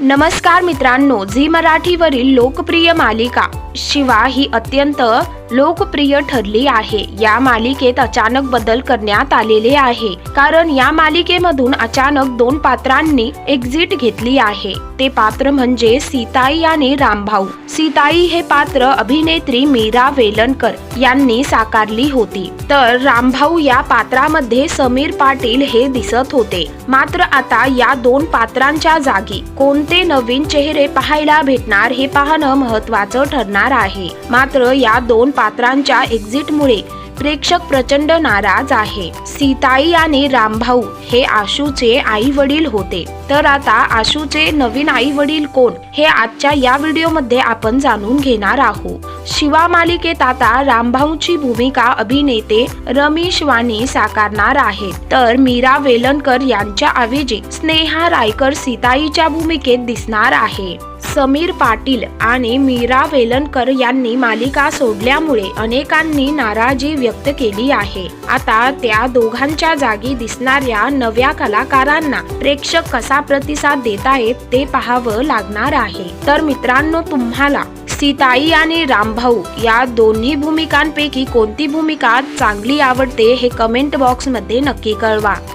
नमस्कार मित्रांनो झी मराठीवरील लोकप्रिय मालिका शिवा ही अत्यंत लोकप्रिय ठरली आहे. या मालिकेत अचानक बदल करण्यात आलेले आहे. कारण या मालिकेमधून अचानक दोन पात्रांनी एक्झिट घेतली आहे. ते पात्र म्हणजे सीताई आणि रामभाऊ. सीताई हे पात्र अभिनेत्री मीरा वेलणकर यांनी साकारली होती. तर रामभाऊ या पात्रामध्ये समीर पाटील हे दिसत होते. मात्र आता या दोन पात्रांच्या जागी कोण कोणते नवीन चेहरे पाहायला भेटणार हे पाहणं महत्वाचं ठरणार आहे. मात्र या दोन पात्रांच्या एक्झिटमुळे प्रेक्षक प्रचंड नाराज आहे. सीताई आणि रामभाऊ हे आशूचे आई वडील होते. तर आता आशूचे नवीन आई वडील कोण? हे आजच्या या व्हिडिओमध्ये आपण जाणून घेणार आहोत. शिवा मालिकेत आता रामभाऊची भूमिका अभिनेते रमेश वाणी साकारणार आहेत. तर मीरा वेलणकर यांच्या ऐवजी स्नेहा रायकर सीताईच्या भूमिकेत दिसणार आहे. समीर पाटील आणि मीरा वेलणकर यांनी मालिका सोडल्यामुळे अनेकांनी नाराजी व्यक्त केली आहे. आता त्या दोघांच्या जागी दिसणाऱ्या नव्या कलाकारांना प्रेक्षक कसा प्रतिसाद देत आहेत ते पाहावं लागणार आहे. तर मित्रांनो तुम्हाला सीताई आणि रामभाऊ या दोन्ही भूमिकांपैकी कोणती भूमिका चांगली आवडते हे कमेंट बॉक्समध्ये नक्की कळवा.